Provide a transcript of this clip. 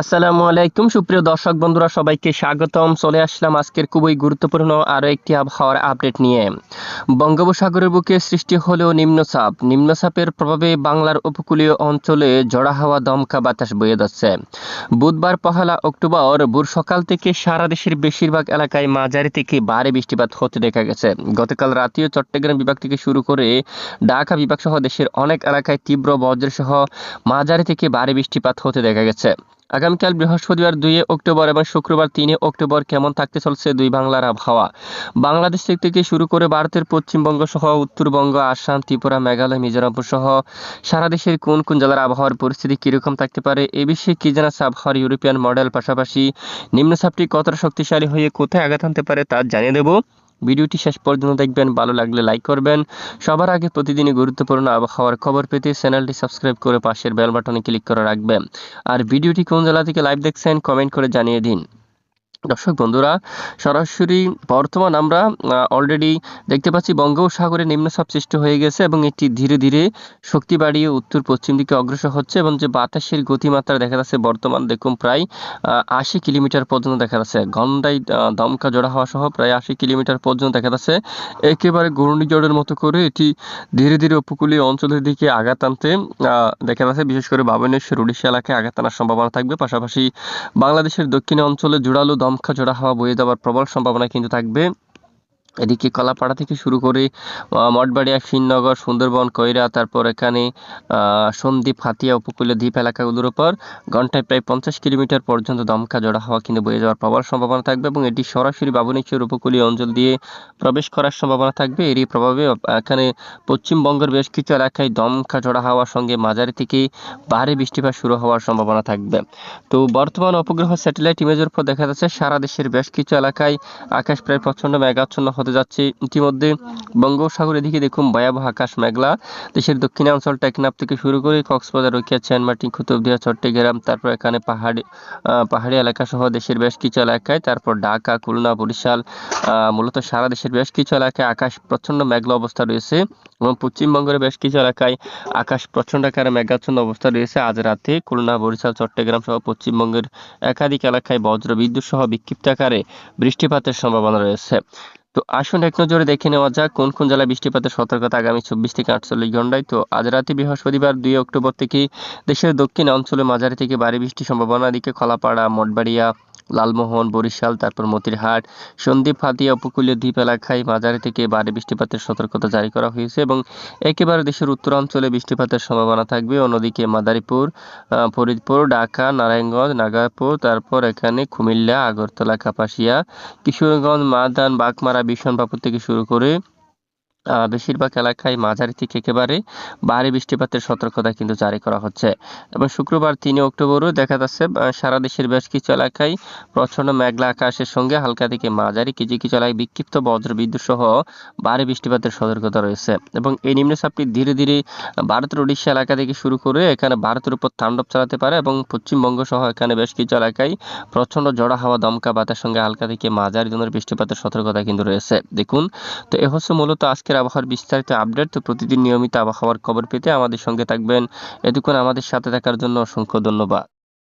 আসসালামু আলাইকুম, সুপ্রিয় দর্শক বন্ধুরা, সবাইকে স্বাগতম। চলে আসলাম আজকের খুবই গুরুত্বপূর্ণ আরও একটি আবহাওয়ার আপডেট নিয়ে। বঙ্গোপসাগরের বুকে সৃষ্টি হলেও নিম্নচাপ। নিম্নচাপের প্রভাবে বাংলার উপকূলীয় অঞ্চলে জড়া হাওয়া দমকা বাতাস বয়ে যাচ্ছে। বুধবার পহেলা অক্টোবর ভোর সকাল থেকে সারা দেশের বেশিরভাগ এলাকায় মাঝারি থেকে ভারী বৃষ্টিপাত হতে দেখা গেছে। গতকাল রাতেও চট্টগ্রাম বিভাগ থেকে শুরু করে ঢাকা বিভাগ সহ দেশের অনেক এলাকায় তীব্র বজ্রসহ মাঝারি থেকে ভারী বৃষ্টিপাত হতে দেখা গেছে। আগামীকাল বৃহস্পতিবার দুই অক্টোবর এবং শুক্রবার তিনে অক্টোবর কেমন থাকতে চলছে দুই বাংলার আবহাওয়া? বাংলাদেশ থেকে শুরু করে ভারতের পশ্চিমবঙ্গ সহ উত্তরবঙ্গ, আসাম, ত্রিপুরা, মেঘালয় মিজোরাম সহ সারা দেশের কোন কোন জেলার আবহাওয়ার পরিস্থিতি কীরকম থাকতে পারে এ বিষয়ে কি জানাচ্ছে আবহাওয়ার ইউরোপিয়ান মডেল? পাশাপাশি নিম্নচাপটি কতটা শক্তিশালী হয়ে কোথায় আঘাত আনতে পারে তা জানিয়ে দেব। ভিডিওটি শেষ পর্যন্ত দেখবেন, ভালো লাগলে লাইক করবেন। সবার আগে প্রতিদিনই গুরুত্বপূর্ণ আবহাওয়ার খবর পেতে চ্যানেলটি সাবস্ক্রাইব করে পাশের বেল বাটনে ক্লিক করে রাখবেন। আর ভিডিওটি কোন জেলা থেকে লাইভ দেখছেন কমেন্ট করে জানিয়ে দিন। দর্শক বন্ধুরা, সরাসরি বর্তমান আমরা অলরেডি দেখতে পাচ্ছি বঙ্গোপসাগরে নিম্নচাপ সৃষ্টি হয়ে গেছে এবং এটি ধীরে ধীরে শক্তি বাড়িয়ে উত্তর পশ্চিম দিকে অগ্রসর হচ্ছে এবং যে বাতাসের গতিমাত্রা দেখা যাচ্ছে বর্তমান দেখুন প্রায় আশি কিলোমিটার পর্যন্ত দেখা যাচ্ছে। ঘন্টায় দমকা জোড়া হওয়া সহ প্রায় আশি কিলোমিটার পর্যন্ত দেখা যাচ্ছে। একেবারে ঘূর্ণিঝড়ের মতো করে এটি ধীরে ধীরে উপকূলীয় অঞ্চলের দিকে আঘাত আনতে দেখা যাচ্ছে বিশেষ করে বাবনেশ্বর, উড়িষ্যা এলাকায় আঘাত আনার সম্ভাবনা থাকবে। পাশাপাশি বাংলাদেশের দক্ষিণ অঞ্চলে জোরালো দমকা ঝোড়া হাওয়া বয়ে যাওয়ার প্রবল সম্ভাবনা কিন্তু থাকবে। এদিকে কলাপাড়া থেকে শুরু করে মঠবাড়িয়া শ্রীনগর সুন্দরবন, কইরা, তারপর এখানে সন্দ্বীপ হাতিয়া উপকূলীয় দ্বীপ এলাকাগুলোর উপর ঘন্টায় প্রায় পঞ্চাশ কিলোমিটার পর্যন্ত দমকা জোড়া হাওয়া কিন্তু বয়ে যাওয়ার প্রবল সম্ভাবনা থাকবে এবং এটি সরাসরি বাবুনিশ্বর উপকূলীয় অঞ্চল দিয়ে প্রবেশ করার সম্ভাবনা থাকবে। এরই প্রভাবে এখানে পশ্চিমবঙ্গের বেশ কিছু এলাকায় দমকা জোড়া হাওয়ার সঙ্গে মাঝারি থেকে ভারী বৃষ্টিপাত শুরু হওয়ার সম্ভাবনা থাকবে। তো বর্তমান উপগ্রহ স্যাটেলাইট ইমেজের উপর দেখা যাচ্ছে, সারা দেশের বেশ কিছু এলাকায় আকাশ প্রায় প্রচণ্ড মেঘাচ্ছন্ন হতে যাচ্ছে। ইতিমধ্যে বঙ্গোপসাগর এদিকে দেখুন ভয়াবহ আকাশ মেঘলা। দেশের দক্ষিণাঞ্চল টেকনাফ থেকে শুরু করে কক্সবাজার, রকিয়া চিয়ানমার্টিন কুতুবদিয়া চট্টগ্রাম, তারপর এখানে পাহাড়ি পাহাড়ি এলাকা সহ দেশের বেশ কিছু এলাকায়, তারপর ঢাকা, খুলনা, বরিশাল মূলত সারা দেশের বেশ কিছু এলাকায় আকাশ প্রচণ্ড মেঘলা অবস্থা রয়েছে এবং পশ্চিমবঙ্গের বেশ কিছু এলাকায় আকাশ প্রচণ্ড আকারে মেঘাচ্ছন্ন অবস্থা রয়েছে। আজ রাতে খুলনা, বরিশাল, চট্টগ্রাম সহ পশ্চিমবঙ্গের একাধিক এলাকায় বজ্র বিদ্যুৎ সহ বিক্ষিপ্ত আকারে বৃষ্টিপাতের সম্ভাবনা রয়েছে। তো আসুন এক নজরে দেখে নেওয়া যাক কোন কোন জেলায় বৃষ্টিপাতের সতর্কতা আগামী চব্বিশ থেকে আটচল্লিশ ঘন্টায়। তো আজ রাতে বৃহস্পতিবার দুই অক্টোবর থেকে দেশের দক্ষিণ অঞ্চলে মাঝারি থেকে ভারী বৃষ্টির সম্ভাবনা। দিকে খলাপাড়া, মঠবাড়িয়া লালমোহন, বরিশাল, তারপর মতিরহাট, সন্দ্বীপ, হাতিয়া, উপকূলীয় দ্বীপ এলাকায় মাঝারি থেকে ভারী বৃষ্টিপাতের সতর্কতা জারি করা হয়েছে এবং একেবারে দেশের উত্তরাঞ্চলে বৃষ্টিপাতের সম্ভাবনা থাকবে। অন্যদিকে মাদারীপুর ফরিদপুর, ঢাকা, নারায়ণগঞ্জ, নাগারপুর, তারপর এখানে কুমিল্লা, আগরতলা, কাপাসিয়া, কিশোরগঞ্জ মাদান বাগমারা বিশনবাপুর থেকে শুরু করে বেশিরভাগ এলাকায় মাঝারি থেকে একেবারে ভারী বৃষ্টিপাতের সতর্কতা কিন্তু জারি করা হচ্ছে। এবং শুক্রবার তিন অক্টোবরও দেখা যাচ্ছে সারা দেশের বেশ কিছু এলাকায় প্রচণ্ড মেঘলা আকাশের সঙ্গে হালকা থেকে মাঝারি কিছু কিছু এলাকায় বিক্ষিপ্ত বজ্র বিদ্যুৎ সহ ভারী বৃষ্টিপাতের সতর্কতা রয়েছে। এবং এই নিম্নচাপটি ধীরে ধীরে ভারতের উড়িষ্যা এলাকা থেকে শুরু করে এখানে ভারতের উপর তাণ্ডব চালাতে পারে এবং পশ্চিমবঙ্গ সহ এখানে বেশ কিছু এলাকায় প্রচণ্ড জড়া হাওয়া, দমকা বাতার সঙ্গে হালকা থেকে মাঝারি ধরনের বৃষ্টিপাতের সতর্কতা কিন্তু রয়েছে। দেখুন, তো এ হচ্ছে মূলত আজকের আবহাওয়ার বিস্তারিত আপডেট, তো প্রতিদিন নিয়মিত আবহাওয়ার খবর পেতে আমাদের সঙ্গে থাকবেন। এতক্ষণ আমাদের সাথে থাকার জন্য অসংখ্য ধন্যবাদ।